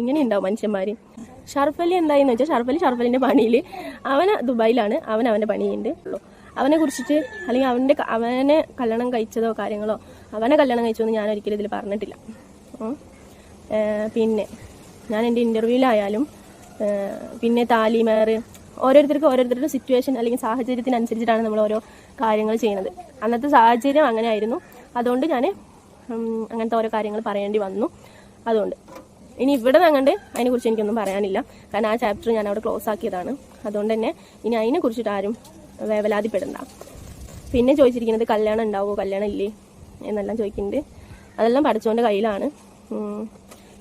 ഇങ്ങനെ ഉണ്ടാവും മനുഷ്യന്മാർ ഷർഫലി എന്തായെന്ന് വെച്ചാൽ ഷർഫലി ഷർഫലിന്റെ പണിയിൽ അവൻ ദുബായിലാണ് അവൻ അവന്റെ പണിയുണ്ട്. അവനെ കുറിച്ചിട്ട് അല്ലെങ്കിൽ അവന്റെ അവനെ കല്യാണം കഴിച്ചതോ കാര്യങ്ങളോ അവനെ കല്യാണം കഴിച്ചോ എന്ന് ഞാൻ ഒരിക്കലും ഇതിൽ പറഞ്ഞിട്ടില്ല പിന്നെ ഞാൻ എന്റെ ഇന്റർവ്യൂവിലായാലും പിന്നെ താലിമേർ ഓരോരുത്തർക്കും ഓരോരുത്തരുടെ സിറ്റുവേഷൻ അല്ലെങ്കിൽ സാഹചര്യത്തിനനുസരിച്ചിട്ടാണ് നമ്മൾ ഓരോ കാര്യങ്ങൾ ചെയ്യുന്നത്. അന്നത്തെ സാഹചര്യം അങ്ങനെ ആയിരുന്നു അതുകൊണ്ട് ഞാൻ അങ്ങനത്തെ ഓരോ കാര്യങ്ങൾ പറയേണ്ടി വന്നു. അതുകൊണ്ട്. ഇനി ഇവിടെ നിന്നങ്ങണ്ട് അതിനെക്കുറിച്ച് എനിക്കൊന്നും പറയാനില്ല. കാരണം ആ ചാപ്റ്റർ ഞാൻ അവിടെ ക്ലോസ് ആക്കിയതാണ്. അതുകൊണ്ട് തന്നെ ഇനി അതിനെ കുറിച്ചിട്ട് ആരും വേവലാതിപ്പെടണ്ട. പിന്നെ ചോദിച്ചിരിക്കുന്നത് കല്യാണം ഉണ്ടാവുമോ? കല്യാണം ഇല്ലേ? എന്നെല്ലാം ചോദിക്കുന്നുണ്ട്. അതെല്ലാം പഠിച്ചോന്റെ കയ്യിലാണ്.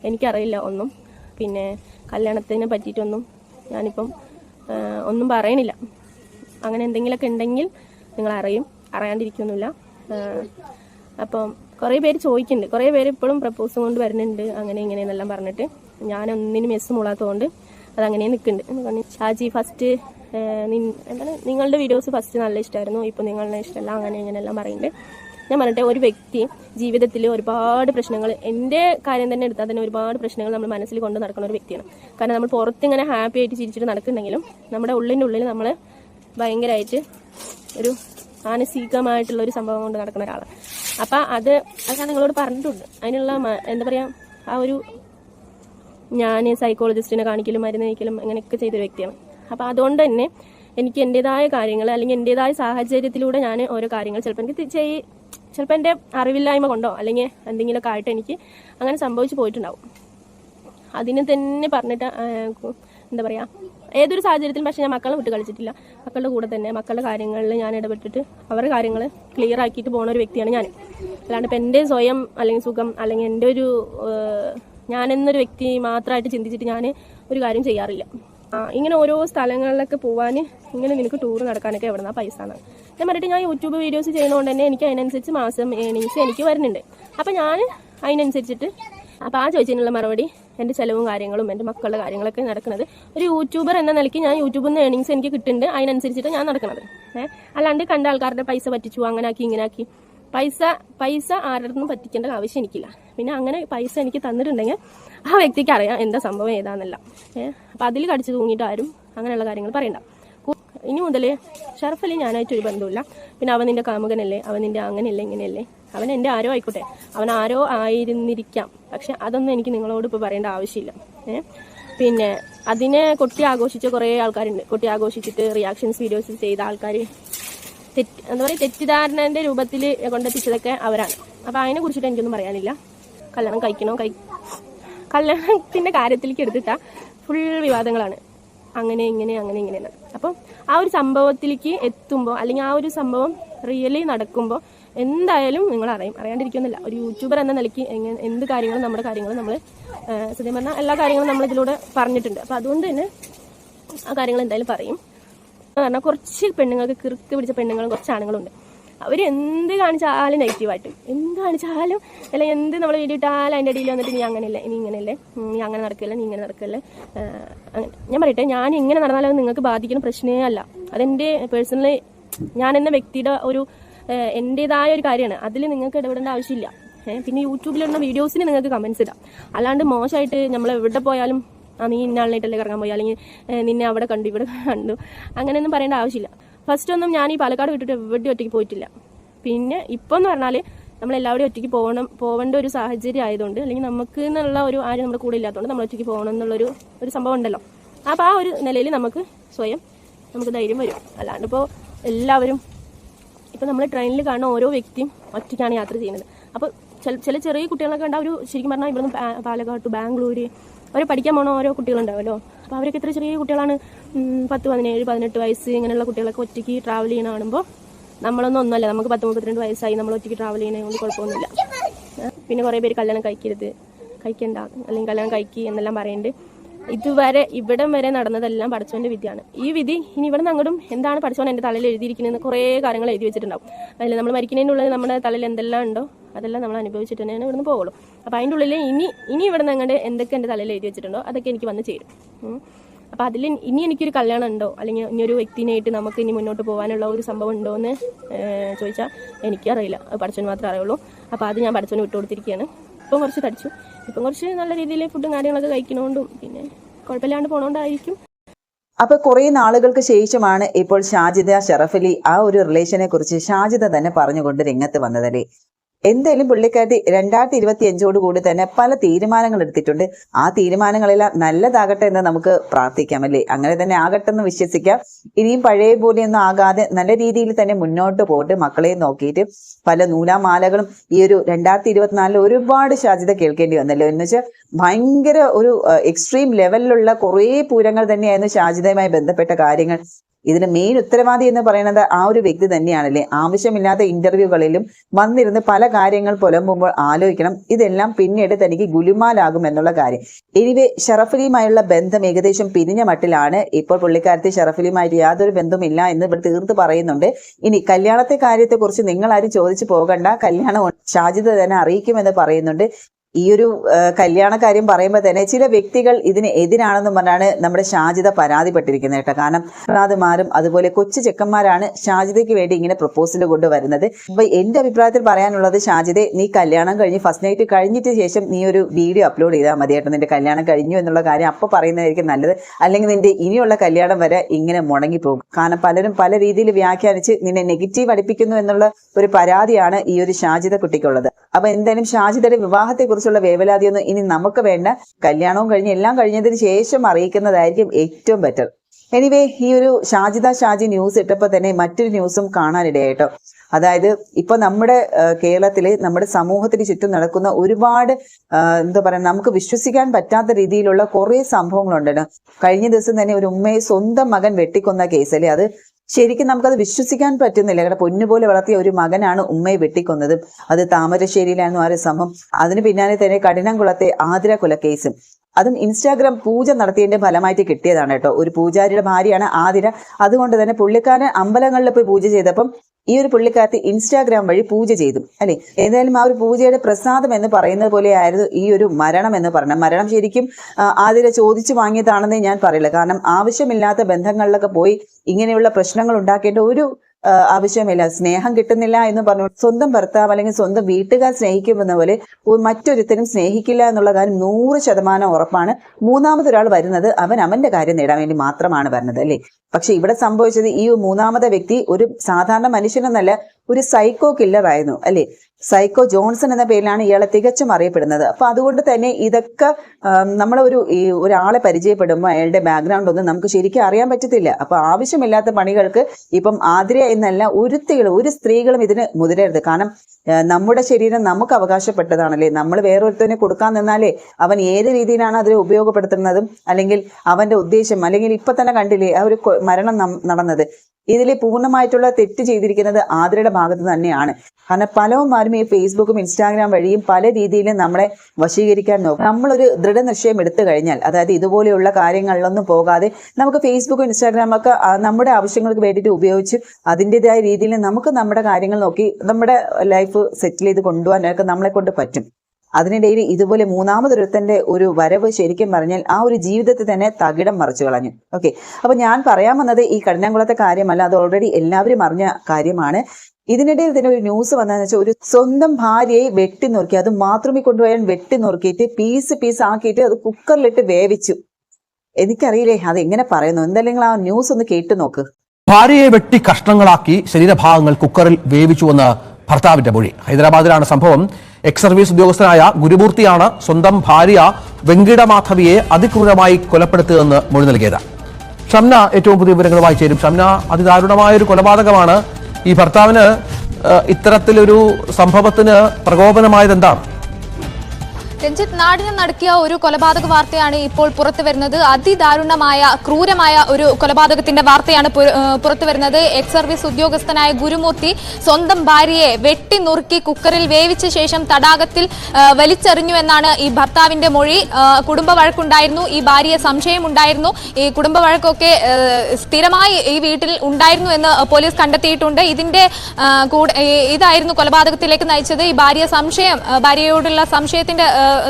എനിക്കറിയില്ല ഒന്നും. പിന്നെ കല്യാണത്തിനെ പറ്റിയിട്ടൊന്നും ഞാനിപ്പം ഒന്നും പറയണില്ല. അങ്ങനെ എന്തെങ്കിലുമൊക്കെ ഉണ്ടെങ്കിൽ നിങ്ങൾ അറിയും അറിയാണ്ടിരിക്കൊന്നുമില്ല ആ, അപ്പം കുറേ പേര് ചോദിക്കുന്നുണ്ട്. കുറേ പേര് ഇപ്പോഴും പ്രപ്പോസ് കൊണ്ട് വരുന്നുണ്ട്. അങ്ങനെ ഇങ്ങനെ എന്നെല്ലാം പറഞ്ഞിട്ട്. ഒന്നിനും മെസ്സ് മൂളാത്തതുകൊണ്ട് അതങ്ങനെ നിൽക്കുന്നുണ്ട് ഷാജി ഫസ്റ്റ് എന്താണ്? നിങ്ങളുടെ വീഡിയോസ് ഫസ്റ്റ് നല്ല ഇഷ്ടമായിരുന്നു ഇപ്പോൾ നിങ്ങളുടെ ഇഷ്ടമല്ല അങ്ങനെ ഇങ്ങനെയെല്ലാം പറയുന്നുണ്ട്. ഞാൻ പറഞ്ഞിട്ട് ഒരു വ്യക്തി ജീവിതത്തിൽ ഒരുപാട് പ്രശ്നങ്ങൾ എന്റെ കാര്യം തന്നെ എടുത്താൽ തന്നെ ഒരുപാട് പ്രശ്നങ്ങൾ നമ്മൾ മനസ്സിൽ കൊണ്ട് നടക്കുന്ന ഒരു വ്യക്തിയാണ്. കാരണം നമ്മൾ പുറത്തിങ്ങനെ ഹാപ്പി ആയിട്ട് ചിരിച്ചിട്ട് നടക്കുന്നുണ്ടെങ്കിലും നമ്മുടെ ഉള്ളിന്റെ ഉള്ളിൽ നമ്മൾ ഭയങ്കരമായിട്ട് ഒരു മാനസികമായിട്ടുള്ള ഒരു സംഭവം കൊണ്ട് നടക്കുന്ന ഒരാളാണ്. അപ്പം അത് അതൊക്കെ നിങ്ങളോട് പറഞ്ഞിട്ടുണ്ട്. അതിനുള്ള എന്താ പറയുക ആ ഒരു ഞാൻ സൈക്കോളജിസ്റ്റിനെ കാണിക്കലും മരുന്ന് കഴിക്കലും അങ്ങനെയൊക്കെ ചെയ്തൊരു വ്യക്തിയാണ്. അപ്പോൾ അതുകൊണ്ട് തന്നെ എനിക്ക് എന്റെതായ കാര്യങ്ങൾ അല്ലെങ്കിൽ എന്റെതായ സാഹചര്യത്തിലൂടെ ഞാൻ ഓരോ കാര്യങ്ങൾ ചിലപ്പോൾ എനിക്ക് ചെയ് ചിലപ്പോൾ എന്റെ അറിവില്ലായ്മ കൊണ്ടോ അല്ലെങ്കിൽ എന്തെങ്കിലുമൊക്കെ ആയിട്ട് എനിക്ക് അങ്ങനെ സംഭവിച്ചു പോയിട്ടുണ്ടാവും. അതിന് തന്നെ പറഞ്ഞിട്ട് എന്താ പറയുക ഏതൊരു സാഹചര്യത്തിലും പക്ഷേ ഞാൻ മക്കളെ വിട്ട് കളിച്ചിട്ടില്ല. മക്കളുടെ കൂടെ തന്നെ മക്കളുടെ കാര്യങ്ങളിൽ ഞാൻ ഇടപെട്ടിട്ട് അവരുടെ കാര്യങ്ങൾ ക്ലിയർ ആക്കിയിട്ട് പോകുന്ന ഒരു വ്യക്തിയാണ് ഞാൻ അല്ലാണ്ട് ഇപ്പം എന്റെ സ്വയം അല്ലെങ്കിൽ സുഖം അല്ലെങ്കിൽ എന്റെ ഒരു ഞാനെന്നൊരു വ്യക്തി മാത്രമായിട്ട് ചിന്തിച്ചിട്ട് ഞാൻ ഒരു കാര്യം ചെയ്യാറില്ല. ഇങ്ങനെ ഓരോ സ്ഥലങ്ങളിലൊക്കെ പോവാൻ ഇങ്ങനെ നിനക്ക് ടൂർ നടക്കാനൊക്കെ എവിടെ നിന്നാ പൈസ ആണ് ഞാൻ പറഞ്ഞിട്ട് ഞാൻ യൂട്യൂബ് വീഡിയോസ് ചെയ്യുന്നതുകൊണ്ട് തന്നെ എനിക്ക് അതിനനുസരിച്ച് മാസം ഏണിങ്സ് എനിക്ക് വരുന്നുണ്ട്. അപ്പം ഞാൻ അതിനനുസരിച്ചിട്ട് അപ്പോൾ ആ ചോദിച്ചതിനുള്ള മറുപടി എന്റെ ചിലവും കാര്യങ്ങളും എന്റെ മക്കളുടെ കാര്യങ്ങളൊക്കെ നടക്കുന്നത്. ഒരു യൂട്യൂബർ എന്ന നിലയ്ക്ക് ഞാൻ യൂട്യൂബിൽ നിന്ന് ഏണിങ്സ് എനിക്ക് കിട്ടുന്നുണ്ട്. അതിനനുസരിച്ചിട്ട് ഞാൻ നടക്കുന്നത്. ഏഹ് അല്ലാണ്ട് കണ്ട ആൾക്കാരുടെ പൈസ പറ്റിച്ചു അങ്ങനെ ആക്കി ഇങ്ങനെ ആക്കി. പൈസ പൈസ ആരുടെ പറ്റിക്കേണ്ട ആവശ്യം എനിക്കില്ല. പിന്നെ അങ്ങനെ പൈസ എനിക്ക് തന്നിട്ടുണ്ടെങ്കിൽ ആ വ്യക്തിക്ക് അറിയാം എന്താ സംഭവം ഏതാണെന്നല്ല ഏഹ് അപ്പം അതിൽ കടിച്ചു തൂങ്ങിയിട്ട് ആരും അങ്ങനെയുള്ള കാര്യങ്ങൾ പറയണ്ട. ഇനി മുതൽ ഷർഫലി ഞാനായിട്ട് ഒരു ബന്ധമില്ല പിന്നെ അവൻ നിന്റെ കാമുകനല്ലേ? അവൻ നിന്റെ അങ്ങനെയല്ലേ ഇങ്ങനെയല്ലേ? അവൻ എന്റെ ആരോ ആയിക്കോട്ടെ. അവൻ ആരോ ആയിരുന്നിരിക്കാം. പക്ഷെ അതൊന്നും എനിക്ക് നിങ്ങളോട് ഇപ്പോൾ പറയേണ്ട ആവശ്യമില്ല. പിന്നെ അതിനെ കൊട്ടി ആഘോഷിച്ച കുറേ ആൾക്കാരുണ്ട്. കൊട്ടി ആഘോഷിച്ചിട്ട് റിയാക്ഷൻസ് വീഡിയോസ് ചെയ്ത ആൾക്കാർ തെറ്റ് എന്താ പറയുക തെറ്റിദ്ധാരണന്റെ രൂപത്തിൽ കൊണ്ടെത്തിച്ചതൊക്കെ അവരാണ്. അപ്പോൾ അതിനെ കുറിച്ചിട്ട് എനിക്കൊന്നും പറയാനില്ല. കല്യാണം കഴിക്കണോ? കഴി കല്യാണത്തിന്റെ കാര്യത്തിലേക്ക് എടുത്തിട്ട ഫുൾ വിവാദങ്ങളാണ്. അങ്ങനെ ഇങ്ങനെ അങ്ങനെ ഇങ്ങനെ. അപ്പം ആ ഒരു സംഭവത്തിലേക്ക് എത്തുമ്പോൾ അല്ലെങ്കിൽ ആ ഒരു സംഭവം റിയലി നടക്കുമ്പോൾ എന്തായാലും നിങ്ങൾ അറിയും അറിയാണ്ടിരിക്കുന്നില്ല. ഒരു യൂട്യൂബർ എന്ന നിലയ്ക്ക് എങ്ങനെ എന്ത് കാര്യങ്ങളും നമ്മുടെ കാര്യങ്ങളും നമ്മൾ സത്യം പറഞ്ഞാൽ എല്ലാ കാര്യങ്ങളും നമ്മൾ ഇതിലൂടെ പറഞ്ഞിട്ടുണ്ട്. അപ്പോൾ അതുകൊണ്ട് തന്നെ ആ കാര്യങ്ങൾ എന്തായാലും പറയും. കാരണം കുറച്ച് പെണ്ണുങ്ങൾക്ക് കിറുക്ക് പിടിച്ച പെണ്ണുങ്ങളും കുറച്ച് ആണുങ്ങളുണ്ട്. അവർ എന്ത് കാണിച്ചാലും നെഗറ്റീവായിട്ട്. എന്ത് കാണിച്ചാലും അല്ലെങ്കിൽ എന്ത് നമ്മൾ വീഡിയോ ഇട്ടാലും അതിന്റെ ഇടയിൽ വന്നിട്ട് നീ അങ്ങനെയല്ലേ നീ ഇങ്ങനെയല്ലേ നീ അങ്ങനെ നടക്കില്ല നീ ഇങ്ങനെ നടക്കില്ല ഞാൻ പറയട്ടെ ഞാൻ ഇങ്ങനെ നടന്നാലും നിങ്ങൾക്ക് ബാധിക്കുന്ന പ്രശ്നമേ അല്ല. അതെന്റെ പേഴ്സണലി ഞാൻ എന്ന വ്യക്തിയുടെ ഒരു എന്റേതായ ഒരു കാര്യമാണ്. അതിൽ നിങ്ങൾക്ക് ഇടപെടേണ്ട ആവശ്യമില്ല. പിന്നെ യൂട്യൂബിലുള്ള വീഡിയോസിന് നിങ്ങൾക്ക് കമൻസ് ഇടാം. അല്ലാണ്ട് മോശമായിട്ട് നമ്മൾ എവിടെ പോയാലും ആ നീ ഇന്നാളിനായിട്ടല്ലേ കറങ്ങാൻ പോയി അല്ലെങ്കിൽ നിന്നെ അവിടെ കണ്ടു ഇവിടെ കണ്ടു അങ്ങനെയൊന്നും പറയേണ്ട ആവശ്യമില്ല. ഫസ്റ്റ് ഒന്നും ഞാൻ ഈ പാലക്കാട് വിട്ടിട്ട് എവിടെ ഒറ്റയ്ക്ക് പോയിട്ടില്ല. പിന്നെ ഇപ്പം എന്ന് പറഞ്ഞാൽ നമ്മൾ എല്ലാവരും ഒറ്റയ്ക്ക് പോകണം പോകേണ്ട ഒരു സാഹചര്യം ആയതുകൊണ്ട് അല്ലെങ്കിൽ നമുക്ക് എന്നുള്ള ഒരു ആരും നമ്മുടെ കൂടെ ഇല്ലാത്തതുകൊണ്ട് നമ്മൾ ഒറ്റയ്ക്ക് പോകണം എന്നുള്ളൊരു ഒരു സംഭവം ഉണ്ടല്ലോ. അപ്പോൾ ആ ഒരു നിലയിൽ നമുക്ക് സ്വയം നമുക്ക് ധൈര്യം വരും. അല്ലാണ്ട് ഇപ്പോൾ എല്ലാവരും ഇപ്പം നമ്മൾ ട്രെയിനിൽ കാണുന്ന ഓരോ വ്യക്തിയും ഒറ്റയ്ക്കാണ് യാത്ര ചെയ്യുന്നത്. അപ്പോൾ ചില ചില ചെറിയ കുട്ടികളൊക്കെ ഉണ്ടാവും. ഒരു ശരിക്കും പറഞ്ഞാൽ ഇവിടുന്ന് പാലക്കാട് ബാംഗ്ലൂർ അവർ പഠിക്കാൻ പോണ ഓരോ കുട്ടികളുണ്ടാവുമല്ലോ അപ്പോൾ അവരൊക്കെ ഇത്ര ചെറിയ കുട്ടികളാണ്. പത്ത് പതിനേഴ് പതിനെട്ട് വയസ്സ് ഇങ്ങനെയുള്ള കുട്ടികളൊക്കെ ഒറ്റയ്ക്ക് ട്രാവൽ ചെയ്യണ കാണുമ്പോൾ നമ്മളൊന്നും ഒന്നുമല്ല. നമുക്ക് പത്ത് മുപ്പത്തിരണ്ട് വയസ്സായി നമ്മൾ ഒറ്റയ്ക്ക് ട്രാവൽ ചെയ്യണമെങ്കിൽ കുഴപ്പമൊന്നുമില്ല? പിന്നെ കുറേ പേര് കല്യാണം കഴിക്കരുത്. കഴിക്കണ്ട. അല്ലെങ്കിൽ കല്യാണം കഴിക്കുക എന്നെല്ലാം പറയുന്നുണ്ട് ഇതുവരെ ഇവിടം വരെ നടന്നതെല്ലാം പഠിച്ചവന്റെ വിധിയാണ്. ഈ വിധി ഇനി ഇവിടെ നിന്ന് അങ്ങോട്ടും എന്താണ് പഠിച്ചവൻ എന്റെ തലയിൽ എഴുതിയിരിക്കുന്നതെന്ന് കുറേ കാര്യങ്ങൾ എഴുതി വെച്ചിട്ടുണ്ടാവും. അതിൽ നമ്മൾ മരിക്കുന്നതിനുള്ളിൽ നമ്മുടെ തലയിൽ എന്തെല്ലാം ഉണ്ടോ അതെല്ലാം നമ്മൾ അനുഭവിച്ചിട്ട് തന്നെയാണ് ഇവിടുന്ന് പോകുള്ളൂ അപ്പോൾ അതിന്റെ ഉള്ളിൽ ഇനി ഇനി ഇവിടെ നിന്ന് അങ്ങോട്ട് എന്തൊക്കെ എന്റെ തലയിൽ എഴുതി വെച്ചിട്ടുണ്ടോ അതൊക്കെ എനിക്ക് വന്ന് ചേരും. അപ്പോൾ അതിൽ ഇനി എനിക്കൊരു കല്യാണം ഉണ്ടോ? അല്ലെങ്കിൽ ഇനി ഒരു വ്യക്തിനായിട്ട് നമുക്ക് ഇനി മുന്നോട്ട് പോകാനുള്ള ഒരു സംഭവം ഉണ്ടോ എന്ന് ചോദിച്ചാൽ എനിക്കറിയില്ല. പഠിച്ചവന് മാത്രമേ അറിയുള്ളൂ. അപ്പോൾ അത് ഞാൻ പഠിച്ചവന് വിട്ടുകൊടുത്തിരിക്കുകയാണ്. ഇപ്പം കുറച്ച് തടിച്ചു. ഇപ്പം കുറച്ച് നല്ല രീതിയിൽ ഫുഡും കാര്യങ്ങളൊക്കെ കഴിക്കണോണ്ടും പിന്നെ കുഴപ്പമില്ലാണ്ട് പോണോണ്ടായിരിക്കും. അപ്പൊ കുറെ നാളുകൾക്ക് ശേഷമാണ് ഇപ്പോൾ ഷാജിദ ഷറഫലി ആ ഒരു റിലേഷനെ കുറിച്ച് ഷാജിദ തന്നെ പറഞ്ഞുകൊണ്ട് രംഗത്ത് വന്നതല്ലേ എന്തായാലും പുള്ളിക്കാരി രണ്ടായിരത്തി ഇരുപത്തി അഞ്ചോട് കൂടി തന്നെ പല തീരുമാനങ്ങൾ എടുത്തിട്ടുണ്ട്. ആ തീരുമാനങ്ങളെല്ലാം നല്ലതാകട്ടെ എന്ന് നമുക്ക് പ്രാർത്ഥിക്കാം അല്ലേ? അങ്ങനെ തന്നെ ആകട്ടെ എന്ന് വിശ്വസിക്കാം. ഇനിയും പഴയ പോലെയൊന്നും ആകാതെ നല്ല രീതിയിൽ തന്നെ മുന്നോട്ട് പോയിട്ട് മക്കളെ നോക്കിയിട്ട്. പല നൂലാമാലകളും ഈ ഒരു രണ്ടായിരത്തി ഇരുപത്തിനാലിൽ ഒരുപാട് സാധ്യത കേൾക്കേണ്ടി വന്നല്ലോ. എന്ന് വെച്ചാൽ ഭയങ്കര ഒരു എക്സ്ട്രീം ലെവലിലുള്ള കുറേ പൂരങ്ങൾ തന്നെയായിരുന്നു ഷാജിദയുമായി ബന്ധപ്പെട്ട കാര്യങ്ങൾ. ഇതിന് മെയിൻ ഉത്തരവാദി എന്ന് പറയുന്നത് ആ ഒരു വ്യക്തി തന്നെയാണല്ലേ? ആവശ്യമില്ലാത്ത ഇന്റർവ്യൂകളിലും വന്നിരുന്ന് പല കാര്യങ്ങൾ പുലമ്പുമ്പോൾ ആലോചിക്കണം. ഇതെല്ലാം പിന്നീട് തനിക്ക് ഗുലുമാലാകും എന്നുള്ള കാര്യം. എനിവേ ഷറഫലിയുമായുള്ള ബന്ധം ഏകദേശം പിരിഞ്ഞ മട്ടിലാണ്. ഇപ്പോൾ പുള്ളിക്കാരത്തി ഷറഫലിയുമായിട്ട് യാതൊരു ബന്ധമില്ല എന്ന് ഇവിടെ തീർത്ത് പറയുന്നുണ്ട്. ഇനി കല്യാണത്തെ കാര്യത്തെക്കുറിച്ച് നിങ്ങൾ ആരും ചോദിച്ചു പോകണ്ട. കല്യാണം ഷാജിദ തന്നെ അറിയിക്കുമെന്ന് പറയുന്നുണ്ട്. ഈ ഒരു കല്യാണ കാര്യം പറയുമ്പോൾ തന്നെ ചില വ്യക്തികൾ ഇതിന് എതിരാണെന്ന് പറഞ്ഞാണ് നമ്മുടെ ഷാജിത പരാതിപ്പെട്ടിരിക്കുന്നത് കേട്ടോ. കാരണം പ്രസാദുമാരും അതുപോലെ കൊച്ചു ചെക്കന്മാരാണ് ഷാജിതയ്ക്ക് വേണ്ടി ഇങ്ങനെ പ്രപ്പോസൽ കൊണ്ടുവരുന്നത്. അപ്പൊ എന്റെ അഭിപ്രായത്തിൽ പറയാനുള്ളത് ഷാജിത നീ കല്യാണം കഴിഞ്ഞ് ഫസ്റ്റ് നൈറ്റ് കഴിഞ്ഞിട്ട് ശേഷം നീ ഒരു വീഡിയോ അപ്ലോഡ് ചെയ്താൽ മതി കേട്ടോ. നിന്റെ കല്യാണം കഴിഞ്ഞു എന്നുള്ള കാര്യം അപ്പൊ പറയുന്നതായിരിക്കും നല്ലത്. അല്ലെങ്കിൽ നിന്റെ ഇനിയുള്ള കല്യാണം വരെ ഇങ്ങനെ മുടങ്ങിപ്പോകും. കാരണം പലരും പല രീതിയിൽ വ്യാഖ്യാനിച്ച് നിന്നെ നെഗറ്റീവ് അടിപ്പിക്കുന്നു എന്നുള്ള ഒരു പരാതിയാണ് ഈ ഒരു ഷാജിത കുട്ടിക്കുള്ളത്. അപ്പൊ എന്തായാലും ഷാജിതയുടെ വിവാഹത്തെ കുറിച്ചുള്ള വേവലാതിയൊന്നും ഇനി നമുക്ക് വേണ്ട. കല്യാണവും കഴിഞ്ഞ് എല്ലാം കഴിഞ്ഞതിന് ശേഷം അറിയിക്കുന്നതായിരിക്കും ഏറ്റവും ബെറ്റർ എനിവേ ഈ ഒരു ഷാജിദ ഷാജി ന്യൂസ് ഇട്ടപ്പോൾ തന്നെ മറ്റൊരു ന്യൂസും കാണാനിടയായിട്ടോ. അതായത് ഇപ്പൊ നമ്മുടെ കേരളത്തിലെ നമ്മുടെ സമൂഹത്തിന് ചുറ്റും നടക്കുന്ന ഒരുപാട് എന്താ പറയുക നമുക്ക് വിശ്വസിക്കാൻ പറ്റാത്ത രീതിയിലുള്ള കുറേ സംഭവങ്ങളുണ്ടല്ലോ കഴിഞ്ഞ ദിവസം തന്നെ ഒരു ഉമ്മയെ സ്വന്തം മകൻ വെട്ടിക്കൊന്ന കേസ് കേസല്ലേ അത്? ശരിക്കും നമുക്കത് വിശ്വസിക്കാൻ പറ്റുന്നില്ല. ഇവിടെ പൊന്നുപോലെ വളർത്തിയ ഒരു മകനാണ് ഉമ്മയെ വെട്ടിക്കൊന്നതും. അത് താമരശ്ശേരിയിലായിരുന്നു ആ ഒരു സംഭവം. അതിന് പിന്നാലെ തന്നെ കഠിനംകുളത്തെ ആതിര കൊലക്കേസും അതും ഇൻസ്റ്റാഗ്രാം പൂജ നടത്തിയതിന്റെ ഫലമായിട്ട് കിട്ടിയതാണ് കേട്ടോ. ഒരു പൂജാരിയുടെ ഭാര്യയാണ് ആതിര. അതുകൊണ്ട് തന്നെ പുള്ളിക്കാരൻ അമ്പലങ്ങളിൽ പോയി പൂജ ചെയ്തപ്പം ഈ ഒരു പുള്ളിക്കാരത്തി ഇൻസ്റ്റാഗ്രാം വഴി പൂജ ചെയ്തു അല്ലെ? ഏതായാലും ആ ഒരു പൂജയുടെ പ്രസാദം എന്ന് പറയുന്നത് പോലെയായിരുന്നു ഈ ഒരു മരണം എന്ന് പറഞ്ഞത്. മരണം ശരിക്കും ആതിരെ ചോദിച്ചു വാങ്ങിയതാണെന്നേ ഞാൻ പറയില്ല. കാരണം ആവശ്യമില്ലാത്ത ബന്ധങ്ങളിലൊക്കെ പോയി ഇങ്ങനെയുള്ള പ്രശ്നങ്ങൾ ഉണ്ടാക്കേണ്ട ഒരു ആവശ്യമില്ല. സ്നേഹം കിട്ടുന്നില്ല എന്ന് പറഞ്ഞു സ്വന്തം ഭർത്താവ് അല്ലെങ്കിൽ സ്വന്തം വീട്ടുകാർ സ്നേഹിക്കുമെന്ന പോലെ മറ്റൊരുത്തരും സ്നേഹിക്കില്ല എന്നുള്ള കാര്യം നൂറ് ശതമാനം ഉറപ്പാണ്. മൂന്നാമതൊരാൾ വരുന്നത് അവൻ അവന്റെ കാര്യം നേടാൻ വേണ്ടി മാത്രമാണ് വരുന്നത് അല്ലേ? പക്ഷെ ഇവിടെ സംഭവിച്ചത് ഈ മൂന്നാമത്തെ വ്യക്തി ഒരു സാധാരണ മനുഷ്യനെന്നല്ല ഒരു സൈക്കോ കില്ലർ ആയിരുന്നു അല്ലേ? സൈക്കോ ജോൺസൺ എന്ന പേരിലാണ് ഇയാളെ തികച്ചും അറിയപ്പെടുന്നത്. അപ്പൊ അതുകൊണ്ട് തന്നെ ഇതൊക്കെ നമ്മളൊരു ഈ ഒരാളെ പരിചയപ്പെടുമ്പോൾ അയാളുടെ ബാക്ക്ഗ്രൗണ്ട് ഒന്നും നമുക്ക് ശരിക്കും അറിയാൻ പറ്റത്തില്ല. അപ്പൊ ആവശ്യമില്ലാത്ത പണികൾക്ക് ഇപ്പം ആതിര എന്നല്ല ഒരുത്തികളും ഒരു സ്ത്രീകളും ഇതിന് മുതിരരുത്. കാരണം നമ്മുടെ ശരീരം നമുക്ക് അവകാശപ്പെട്ടതാണല്ലേ? നമ്മൾ വേറൊരുത്തനെ കൊടുക്കാൻ നിന്നാലേ അവൻ ഏത് രീതിയിലാണ് അതിനെ ഉപയോഗപ്പെടുത്തുന്നതും അല്ലെങ്കിൽ അവന്റെ ഉദ്ദേശം അല്ലെങ്കിൽ ഇപ്പൊ തന്നെ കണ്ടില്ലേ ആ ഒരു മരണം നടന്നത്. ഇതിൽ പൂർണമായിട്ടുള്ള തെറ്റ് ചെയ്തിരിക്കുന്നത് ആതിരയുടെ ഭാഗത്ത് തന്നെയാണ്. കാരണം പലവന്മാരും ഈ ഫേസ്ബുക്കും ഇൻസ്റ്റാഗ്രാം വഴിയും പല രീതിയിലും നമ്മളെ വശീകരിക്കാൻ നോക്കും. നമ്മളൊരു ദൃഢനിശ്ചയം എടുത്തു കഴിഞ്ഞാൽ അതായത് ഇതുപോലെയുള്ള കാര്യങ്ങളിലൊന്നും പോകാതെ നമുക്ക് ഫേസ്ബുക്കും ഇൻസ്റ്റാഗ്രാം ഒക്കെ നമ്മുടെ ആവശ്യങ്ങൾക്ക് വേണ്ടിയിട്ട് ഉപയോഗിച്ച് അതിന്റെതായ രീതിയിൽ നമുക്ക് നമ്മുടെ കാര്യങ്ങൾ നോക്കി നമ്മുടെ ലൈഫ് സെറ്റിൽ ചെയ്ത് കൊണ്ടുപോകാനൊക്കെ നമ്മളെ കൊണ്ട് പറ്റും. അതിനിടയിൽ ഇതുപോലെ മൂന്നാമതൊരുത്തന്റെ ഒരു വരവ് ശരിക്കും പറഞ്ഞാൽ ആ ഒരു ജീവിതത്തിൽ തന്നെ തകിടം മറിച്ചു കളഞ്ഞു. ഓക്കെ അപ്പൊ ഞാൻ പറയാൻ വന്നത് ഈ കഠിനംകുളത്തെ കാര്യമല്ല അത് ഓൾറെഡി എല്ലാവരും അറിഞ്ഞ കാര്യമാണ്. ഇതിനിടയിൽ തന്നെ ഒരു ന്യൂസ് വന്നതെന്ന് വെച്ചാൽ ഒരു സ്വന്തം ഭാര്യയെ വെട്ടി നുറുക്കി അത് മാത്രമേ കൊണ്ടുപോയാൽ വെട്ടി നുറുക്കിയിട്ട് പീസ് പീസ് ആക്കിയിട്ട് അത് കുക്കറിലിട്ട് വേവിച്ചു. എനിക്കറിയില്ലേ അത് എങ്ങനെ പറയുന്നു? എന്തായാലും ആ ന്യൂസ് ഒന്ന് കേട്ടു നോക്ക്. ഭാര്യയെ വെട്ടി കഷ്ണങ്ങളാക്കി ശരീരഭാഗങ്ങൾ കുക്കറിൽ വേവിച്ചുവെന്ന് ഭർത്താവിന്റെ മൊഴി. ഹൈദരാബാദിലാണ് സംഭവം. എക്സ് സർവീസ് ഉദ്യോഗസ്ഥനായ ഗുരുമൂർത്തിയാണ് സ്വന്തം ഭാര്യ വെങ്കിടമാധവിയെ അതിക്രൂരമായി കൊലപ്പെടുത്തിയതെന്ന് മൊഴി നൽകിയത്. ഷംന ഏറ്റവും പുതിയ വിവരങ്ങളുമായി ചേരും. ഷംന അതിദാരുണമായ ഒരു കൊലപാതകമാണ് ഈ ഭർത്താവിന് ഇത്തരത്തിലൊരു സംഭവത്തിന് പ്രകോപനമായത് എന്താണ് രഞ്ജിത്ത് നാടിനെ നടക്കിയ ഒരു കൊലപാതക വാർത്തയാണ് ഇപ്പോൾ പുറത്തു വരുന്നത്. അതിദാരുണമായ ക്രൂരമായ ഒരു കൊലപാതകത്തിന്റെ വാർത്തയാണ് പുറത്തു വരുന്നത്. എക്സ് സർവീസ് ഉദ്യോഗസ്ഥനായ ഗുരുമൂർത്തി സ്വന്തം ഭാര്യയെ വെട്ടി നുറുക്കി കുക്കറിൽ വേവിച്ച ശേഷം തടാകത്തിൽ വലിച്ചെറിഞ്ഞു എന്നാണ് ഈ ഭർത്താവിന്റെ മൊഴി. കുടുംബ വഴക്കുണ്ടായിരുന്നു. ഈ ഭാര്യയെ സംശയമുണ്ടായിരുന്നു. ഈ കുടുംബ വഴക്കൊക്കെ സ്ഥിരമായി ഈ വീട്ടിൽ ഉണ്ടായിരുന്നു എന്ന് പോലീസ് കണ്ടെത്തിയിട്ടുണ്ട്. ഇതിന്റെ ഇതായിരുന്നു കൊലപാതകത്തിലേക്ക് നയിച്ചത്. ഈ ഭാര്യ സംശയം ഭാര്യയോടുള്ള സംശയത്തിന്റെ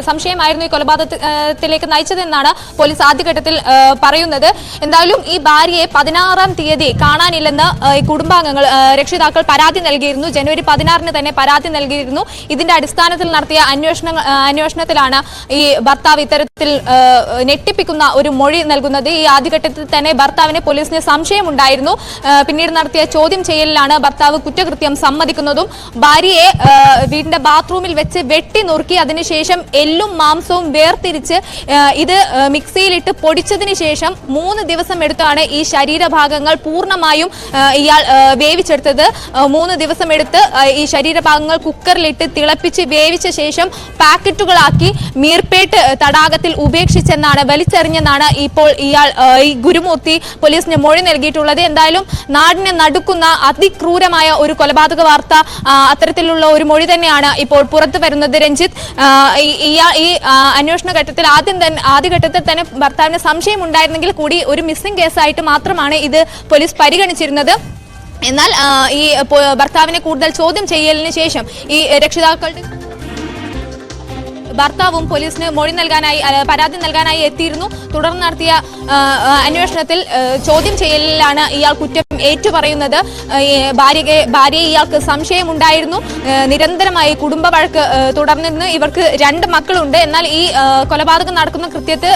സംശയമായിരുന്നു ഈ കൊലപാതകത്തിലേക്ക് നയിച്ചതെന്നാണ് പോലീസ് ആദ്യഘട്ടത്തിൽ പറയുന്നത്. എന്തായാലും ഈ ഭാര്യയെ പതിനാറാം തീയതി കാണാനില്ലെന്ന് ഈ കുടുംബാംഗങ്ങൾ രക്ഷിതാക്കൾ പരാതി നൽകിയിരുന്നു. ജനുവരി പതിനാറിന് തന്നെ പരാതി നൽകിയിരുന്നു. ഇതിന്റെ അടിസ്ഥാനത്തിൽ നടത്തിയ അന്വേഷണ അന്വേഷണത്തിലാണ് ഈ ഭർത്താവ് ഇത്തരത്തിൽ ഞെട്ടിപ്പിക്കുന്ന ഒരു മൊഴി നൽകുന്നത്. ഈ ആദ്യഘട്ടത്തിൽ തന്നെ ഭർത്താവിനെ പോലീസിന് സംശയമുണ്ടായിരുന്നു. പിന്നീട് നടത്തിയ ചോദ്യം ചെയ്യലിലാണ് ഭർത്താവ് കുറ്റകൃത്യം സമ്മതിക്കുന്നതും. ഭാര്യയെ വീടിന്റെ ബാത്റൂമിൽ വെച്ച് വെട്ടി നുറുക്കി അതിനുശേഷം എല്ലും മാംസവും വേർതിരിച്ച് ഇത് മിക്സിയിലിട്ട് പൊടിച്ചതിന് ശേഷം മൂന്ന് ദിവസം എടുത്താണ് ഈ ശരീരഭാഗങ്ങൾ പൂർണമായും ഇയാൾ വേവിച്ചെടുത്തത്. മൂന്ന് ദിവസം എടുത്ത് ഈ ശരീരഭാഗങ്ങൾ കുക്കറിലിട്ട് തിളപ്പിച്ച് വേവിച്ച ശേഷം പാക്കറ്റുകളാക്കി മീർപേട്ട് തടാകത്തിൽ ഉപേക്ഷിച്ചെന്നാണ് വലിച്ചെറിഞ്ഞെന്നാണ് ഇപ്പോൾ ഇയാൾ ഈ ഗുരുമൂർത്തി പോലീസിന് മൊഴി നൽകിയിട്ടുള്ളത്. എന്തായാലും നാടിനെ നടുക്കുന്ന അതിക്രൂരമായ ഒരു കൊലപാതക വാർത്ത അത്തരത്തിലുള്ള ഒരു മൊഴി തന്നെയാണ് ഇപ്പോൾ പുറത്തു വരുന്നത്. രഞ്ജിത്ത് ഈ അന്വേഷണ ഘട്ടത്തിൽ ആദ്യം തന്നെ ആദ്യഘട്ടത്തിൽ തന്നെ ഭർത്താവിന് സംശയം ഉണ്ടായിരുന്നെങ്കിൽ കൂടി ഒരു മിസ്സിംഗ് കേസായിട്ട് മാത്രമാണ് ഇത് പോലീസ് പരിഗണിച്ചിരുന്നത്. എന്നാൽ ഈ ഭർത്താവിനെ കൂടുതൽ ചോദ്യം ചെയ്യലിന് ശേഷം ഈ രക്ഷിതാക്കളുടെ ഭർത്താവും പോലീസിന് മൊഴി നൽകാനായി പരാതി നൽകാനായി എത്തിയിരുന്നു. തുടർന്ന് നടത്തിയ അന്വേഷണത്തിൽ ചോദ്യം ചെയ്യലിലാണ് ഇയാൾ കുറ്റം ഏറ്റുപറയുന്നത്. ഭാര്യയെ ഭാര്യയെ ഇയാൾക്ക് സംശയമുണ്ടായിരുന്നു. നിരന്തരമായി കുടുംബ വഴക്ക് തുടർന്നിരുന്നു ഇവർക്ക് രണ്ട് മക്കളുണ്ട്. എന്നാൽ ഈ കൊലപാതകം നടക്കുന്ന കൃത്യത്ത്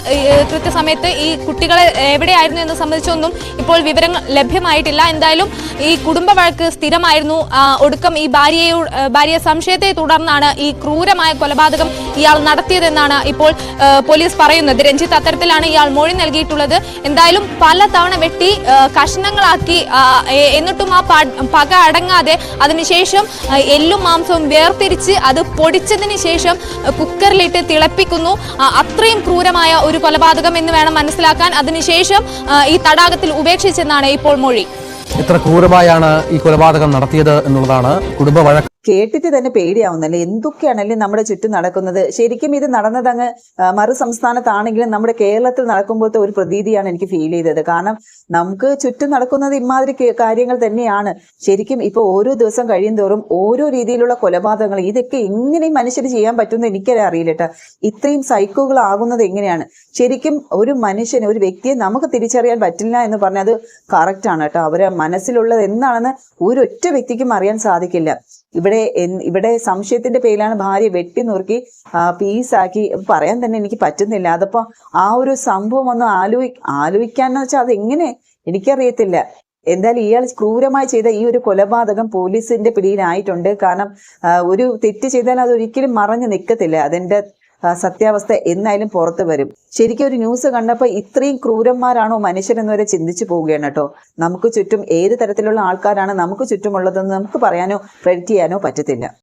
കൃത്യസമയത്ത് ഈ കുട്ടികളെ എവിടെയായിരുന്നു എന്ന് സംബന്ധിച്ചൊന്നും ഇപ്പോൾ വിവരങ്ങൾ ലഭ്യമായിട്ടില്ല. എന്തായാലും ഈ കുടുംബ വഴക്ക് സ്ഥിരമായിരുന്നു. ഒടുക്കം ഈ ഭാര്യയെ ഭാര്യ സംശയത്തെ തുടർന്നാണ് ഈ ക്രൂരമായ കൊലപാതകം ഇയാൾ നടത്തിയതെന്നാണ് ഇപ്പോൾ പോലീസ് പറയുന്നത്. രഞ്ജിത്ത് അത്തരത്തിലാണ് ഇയാൾ മൊഴി നൽകിയിട്ടുള്ളത്. എന്തായാലും പല തവണ വെട്ടി കഷ്ണങ്ങളാക്കി എന്നിട്ടും ആ പക അടങ്ങാതെ അതിനുശേഷം എല്ലും മാംസവും വേർതിരിച്ച് അത് പൊടിച്ചതിന് ശേഷം കുക്കറിലിട്ട് തിളപ്പിക്കുന്നു. അത്രയും ക്രൂരമായ ഒരു കൊലപാതകം എന്ന് വേണം മനസ്സിലാക്കാൻ. അതിനുശേഷം ഈ തടാകത്തിൽ ഉപേക്ഷിച്ചെന്നാണ് ഇപ്പോൾ മൊഴി. എത്ര ക്രൂരമായാണ് ഈ കൊലപാതകം നടത്തിയത് എന്നുള്ളതാണ് കുടുംബ വഴക്ക്. കേട്ടിട്ട് തന്നെ പേടിയാവുന്നല്ലേ? എന്തൊക്കെയാണല്ലേ നമ്മുടെ ചുറ്റും നടക്കുന്നത്? ശരിക്കും ഇത് നടന്നത് അങ്ങ് മറു സംസ്ഥാനത്താണെങ്കിലും നമ്മുടെ കേരളത്തിൽ നടക്കുമ്പോഴത്തെ ഒരു പ്രതീതിയാണ് എനിക്ക് ഫീൽ ചെയ്തത്. കാരണം നമുക്ക് ചുറ്റും നടക്കുന്നത് ഇമാതിരി കാര്യങ്ങൾ തന്നെയാണ്. ശരിക്കും ഇപ്പൊ ഓരോ ദിവസം കഴിയും തോറും ഓരോ രീതിയിലുള്ള കൊലപാതകങ്ങൾ ഇതൊക്കെ എങ്ങനെ മനുഷ്യന് ചെയ്യാൻ പറ്റുമെന്ന് എനിക്കത് അറിയില്ല കേട്ടോ ഇത്രയും സൈക്കോകളാകുന്നത് എങ്ങനെയാണ്? ശരിക്കും ഒരു മനുഷ്യന് ഒരു വ്യക്തിയെ നമുക്ക് തിരിച്ചറിയാൻ പറ്റില്ല എന്ന് പറഞ്ഞാൽ അത് ആണ് കേട്ടോ അവരെ മനസ്സിലുള്ളത് എന്താണെന്ന് ഒരൊറ്റ വ്യക്തിക്കും അറിയാൻ സാധിക്കില്ല. ഇവിടെ ഇവിടെ സംശയത്തിന്റെ പേരിലാണ് ഭാര്യ വെട്ടി നുറുക്കി പീസാക്കി. പറയാൻ തന്നെ എനിക്ക് പറ്റുന്നില്ല. അതപ്പോ ആ ഒരു സംഭവം ഒന്ന് ആലോചി ആലോചിക്കാന്ന് വെച്ചാൽ അത് എങ്ങനെ എനിക്കറിയത്തില്ല. എന്തായാലും ഇയാൾ ക്രൂരമായി ചെയ്ത ഈ ഒരു കൊലപാതകം പോലീസിന്റെ പിടിയിലായിട്ടുണ്ട്. കാരണം ഒരു തെറ്റ് ചെയ്താൽ അത് ഒരിക്കലും മറഞ്ഞു നിൽക്കത്തില്ല. അതിന്റെ സത്യാവസ്ഥ എന്നായാലും പുറത്തു വരും. ശരിക്കും ഒരു ന്യൂസ് കണ്ടപ്പോൾ ഇത്രയും ക്രൂരന്മാരാണോ മനുഷ്യരെന്ന് വരെ ചിന്തിച്ചു പോവുകയാണ് കേട്ടോ. നമുക്ക് ചുറ്റും ഏത് തരത്തിലുള്ള ആൾക്കാരാണ് നമുക്ക് ചുറ്റുമുള്ളതെന്ന് നമുക്ക് പറയാനോ പ്രെഡിക്റ്റ് ചെയ്യാനോ പറ്റത്തില്ല.